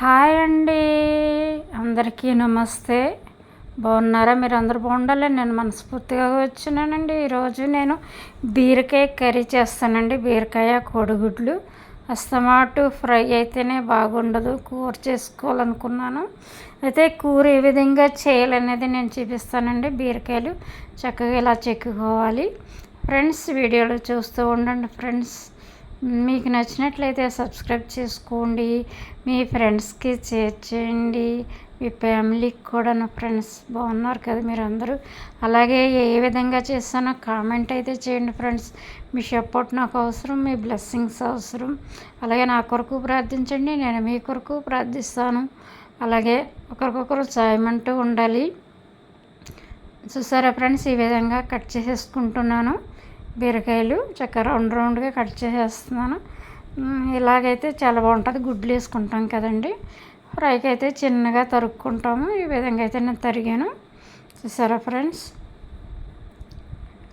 Hi అండి. అందరికీ నమస్తే. బాగున్నారా? మీరు అందరు బాగుండాలి నేను మనస్ఫూర్తిగా వచ్చినానండి. ఈరోజు నేను బీరకాయ కర్రీ చేస్తానండి. బీరకాయ కోడిగుడ్లు. అస్తమాటు ఫ్రై అయితేనే బాగుండదు. కూర చేసుకోవాలనుకున్నాను. అయితే కూర ఏ విధంగా చేయాలనేది నేను చూపిస్తానండి. బీరకాయలు చక్కగా ఇలా చెక్కుకోవాలి. ఫ్రెండ్స్ వీడియోలు చూస్తూ ఉండండి ఫ్రెండ్స్. మీకు నచ్చినట్లయితే సబ్స్క్రైబ్ చేసుకోండి. మీ ఫ్రెండ్స్కి షేర్ చేయండి. మీ ఫ్యామిలీకి కూడా నా ఫ్రెండ్స్ బాగున్నారు కదా మీరు అందరూ అలాగే ఏ విధంగా చేస్తానో కామెంట్ అయితే చేయండి ఫ్రెండ్స్. మీ సపోర్ట్ నాకు అవసరం మీ బ్లెస్సింగ్స్ అవసరం. అలాగే నా కొరకు ప్రార్థించండి నేను మీ కొరకు ప్రార్థిస్తాను. అలాగే ఒకరికొకరు సాయమంటూ ఉండాలి. చూసారా ఫ్రెండ్స్? ఈ విధంగా కట్ చేసేసుకుంటున్నాను. బీరకాయలు చక్కగా రౌండ్ రౌండ్గా కట్ చేసేస్తున్నాను. ఇలాగైతే చాలా బాగుంటుంది. గుడ్లు వేసుకుంటాం కదండి. ఫ్రైకి అయితే చిన్నగా తరుక్కుంటాము. ఈ విధంగా అయితే నేను తరిగాను. చూసారా ఫ్రెండ్స్?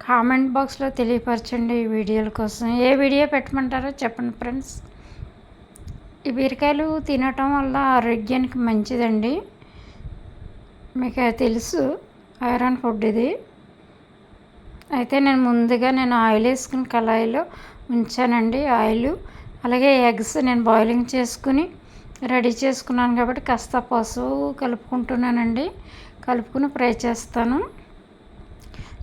కామెంట్ బాక్స్లో తెలియపరచండి ఈ వీడియోల కోసం. ఏ వీడియో పెట్టమంటారో చెప్పండి ఫ్రెండ్స్. ఈ బీరకాయలు తినటం వల్ల ఆరోగ్యానికి మంచిదండి. మీకు తెలుసు. ఐరన్ ఫుడ్ ఇది. అయితే నేను ముందుగా నేను ఆయిల్ వేసుకుని కళాయిలో ఉంచానండి ఆయిల్. అలాగే ఎగ్స్ నేను బాయిలింగ్ చేసుకుని రెడీ చేసుకున్నాను కాబట్టి కాస్త పసుపు కలుపుకుంటున్నానండి. కలుపుకుని ఫ్రై చేస్తాను.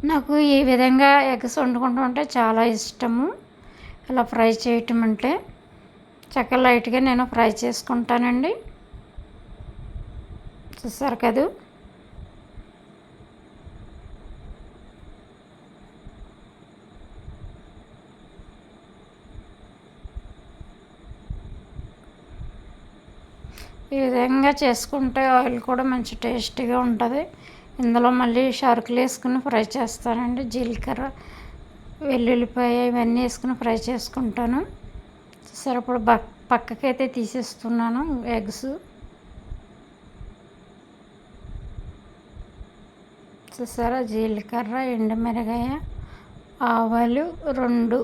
నాకు ఈ విధంగా ఎగ్స్ వండుకుంటూ ఉంటే చాలా ఇష్టము. ఇలా ఫ్రై చేయటం అంటే చక్కగా లైట్గా నేను ఫ్రై చేసుకుంటానండి. చూసారు కదా? ఈ విధంగా చేసుకుంటే ఆయిల్ కూడా మంచి టేస్టీగా ఉంటుంది. ఇందులో మళ్ళీ షార్కులు వేసుకుని ఫ్రై చేస్తానండి. జీలకర్ర వెల్లుల్లిపాయ ఇవన్నీ వేసుకుని ఫ్రై చేసుకుంటాను. సరే ఇప్పుడు పక్కకైతే తీసేస్తున్నాను ఎగ్స్. చూసారా? జీలకర్ర ఎండుమిరగాయ ఆవాలు రెండు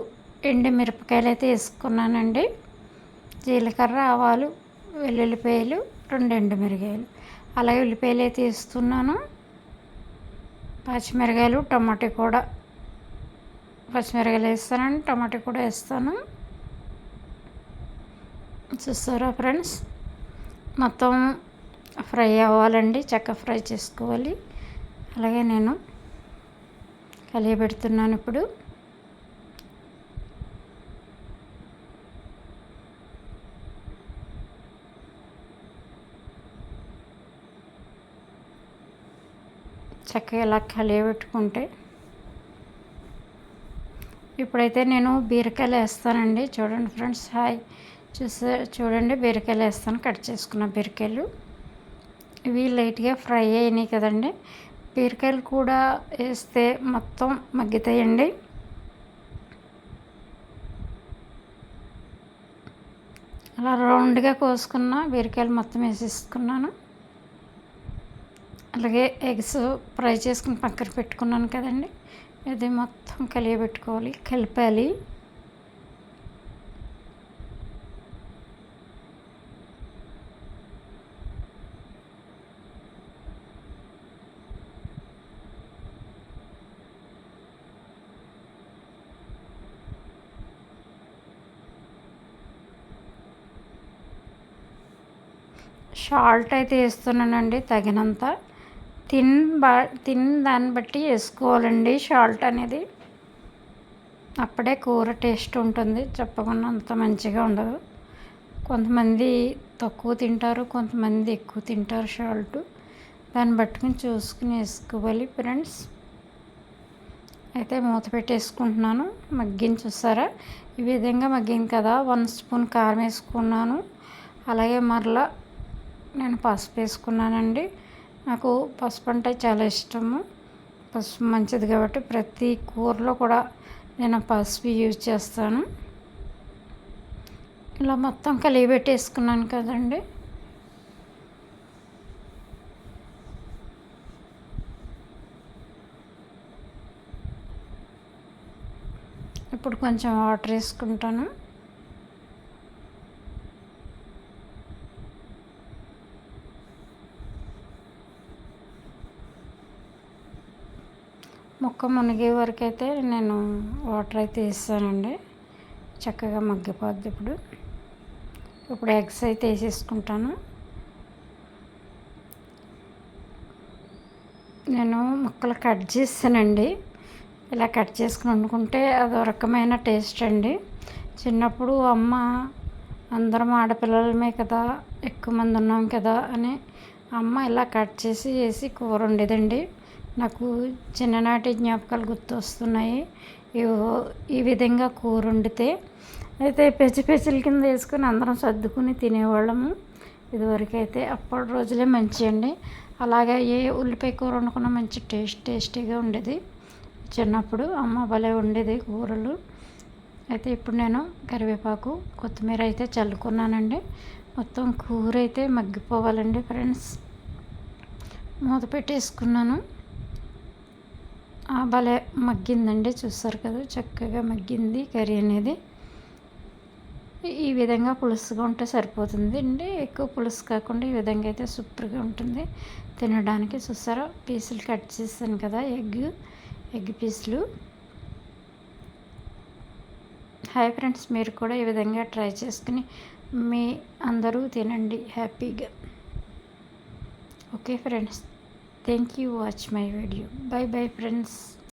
ఎండుమిరపకాయలు అయితే వేసుకున్నానండి. జీలకర్ర ఆవాలు వెల్లుల్లిపాయలు రెండు ఎండుమిరగాయలు. అలాగే ఉల్లిపాయలు అయితే వేస్తున్నాను. పచ్చిమిరకాయలు టమాటో కూడా. పచ్చిమిరకాయలు వేస్తానండి టమాటో కూడా వేస్తాను. చూస్తారా ఫ్రెండ్స్? మొత్తం ఫ్రై అవ్వాలండి చక్క ఫ్రై చేసుకోవాలి. అలాగే నేను కలియబెడుతున్నాను ఇప్పుడు. చక్కగా ఇలా కలియబెట్టుకుంటే ఇప్పుడైతే నేను బీరకాయలు వేస్తానండి. చూడండి ఫ్రెండ్స్ హాయ్. చూసే చూడండి బీరకాయలు వేస్తాను. కట్ చేసుకున్న బీరకాయలు. ఇవి లైట్గా ఫ్రై అయినాయి కదండి. బీరకాయలు కూడా వేస్తే మొత్తం మగ్గుతాయండి. అలా రౌండ్గా కోసుకున్న బీరకాయలు మొత్తం వేసేసుకున్నాను. అలాగే ఎగ్స్ ఫ్రై చేసుకుని పక్కన పెట్టుకున్నాను కదండి. ఇది మొత్తం కలియబెట్టుకోవాలి. కలిపాలి. షాల్ట్ అయితే వేస్తున్నానండి తగినంత. తిన్ బా తిన్ దాన్ని బట్టి వేసుకోవాలండి. సాల్ట్ అనేది అప్పుడే కూర టేస్ట్ ఉంటుంది. చెప్పకుండా అంత మంచిగా ఉండదు. కొంతమంది తక్కువ తింటారు కొంతమంది ఎక్కువ తింటారు సాల్ట్. దాన్ని పట్టుకుని చూసుకుని వేసుకోవాలి ఫ్రెండ్స్. అయితే మూత పెట్టేసుకుంటున్నాను. మగ్గిన చూసారా? ఈ విధంగా మగ్గింది కదా. వన్ స్పూన్ కారం వేసుకున్నాను. అలాగే మరలా నేను పసుపు వేసుకున్నానండి. నాకు పసుపు అంటే చాలా ఇష్టము. పసుపు మంచిది కాబట్టి ప్రతి కూరలో కూడా నేను పసుపు యూజ్ చేస్తాను. ఇలా మొత్తం కలిగి పెట్టేసుకున్నాను కదండి. ఇప్పుడు కొంచెం వాటర్ వేసుకుంటాను. ముక్క మునిగే వరకు అయితే నేను వాటర్ అయితే వేసానండి చక్కగా మగ్గిపోద్ది ఇప్పుడు. ఇప్పుడు ఎగ్స్ అయితే వేసేసుకుంటాను. నేను ముక్కలు కట్ చేస్తానండి. ఇలా కట్ చేసుకుని వండుకుంటే అదో రకమైన టేస్ట్ అండి. చిన్నప్పుడు అమ్మ అందరం ఆడపిల్లలమే కదా ఎక్కువ మంది ఉన్నాం కదా అని అమ్మ ఇలా కట్ చేసి వేసి కూర ఉండేదండి నాకు చిన్ననాటి జ్ఞాపకాలు గుర్తొస్తున్నాయి. ఈ విధంగా కూర వండితే. అయితే పెచ్చి పెచ్చుల కింద వేసుకొని అందరం సర్దుకుని తినేవాళ్ళము. ఇదివరకైతే అప్పటి రోజులే మంచి అండి. అలాగే ఏ ఉల్లిపాయ కూర వండుకున్నా మంచి టేస్ట్ టేస్టీగా ఉండేది. చిన్నప్పుడు అమ్మ భలే ఉండేది కూరలు. అయితే ఇప్పుడు నేను కరివేపాకు కొత్తిమీర అయితే చల్లుకున్నానండి. మొత్తం కూర అయితే మగ్గిపోవాలండి ఫ్రెండ్స్. మూత పెట్టేసుకున్నాను. భలే మగ్గిందండి చూస్తారు కదా చక్కగా మగ్గింది కర్రీ అనేది. ఈ విధంగా పులుసుగా ఉంటే సరిపోతుంది అండి. ఎక్కువ పులుసు కాకుండా ఈ విధంగా అయితే సూపర్గా ఉంటుంది. తినడానికి చూసారా పీసులు కట్ చేస్తాను కదా ఎగ్ ఎగ్ పీసులు. హాయ్ ఫ్రెండ్స్ మీరు కూడా ఈ విధంగా ట్రై చేసుకుని మీ అందరూ తినండి హ్యాపీగా. Okay friends. Thank you watch my video. Bye bye friends.